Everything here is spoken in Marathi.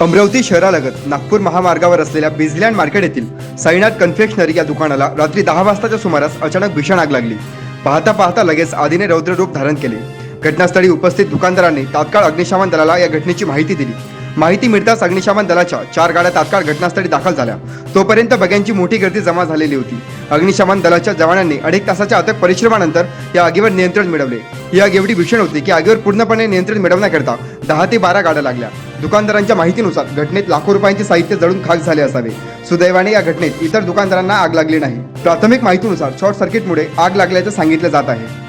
अमरावती शहरालगत नागपूर महामार्गावर असलेल्या बिझलँड मार्केट येथील साईनाथ कन्फेक्शनरी या दुकानाला रात्री दहा वाजताच्या सुमारास अचानक भीषण आग लागली. पाहता पाहता लगेच आधीने रौद्र रूप धारण केले. घटनास्थळी उपस्थित दुकानदारांनी तात्काळ अग्निशमन दलाला या घटनेची माहिती दिली. माहिती मिळताच अग्निशमन दलाच्या चार गाड्या तात्काळ घटनास्थळी दाखल झाल्या. तोपर्यंत बग्यांची मोठी गर्दी जमा झालेली होती. अग्निशमन दलाच्या जवानांनी अनेक तासाच्या अथक परिश्रमानंतर या आगीवर नियंत्रण मिळवले. ही आग एवढी भीषण होती की आगीवर पूर्णपणे नियंत्रण मिळवण्याकरता दहा ते बारा गाड्या लागल्या. दुकानदारांच्या माहितीनुसार घटनेत लाखो रुपयांचे साहित्य जळून खाक झाले असावे. सुदैवाने या घटनेत इतर दुकानदारांना आग लागली नाही. प्राथमिक माहितीनुसार शॉर्ट सर्किटमुळे आग लागल्याचं सांगितलं जात आहे.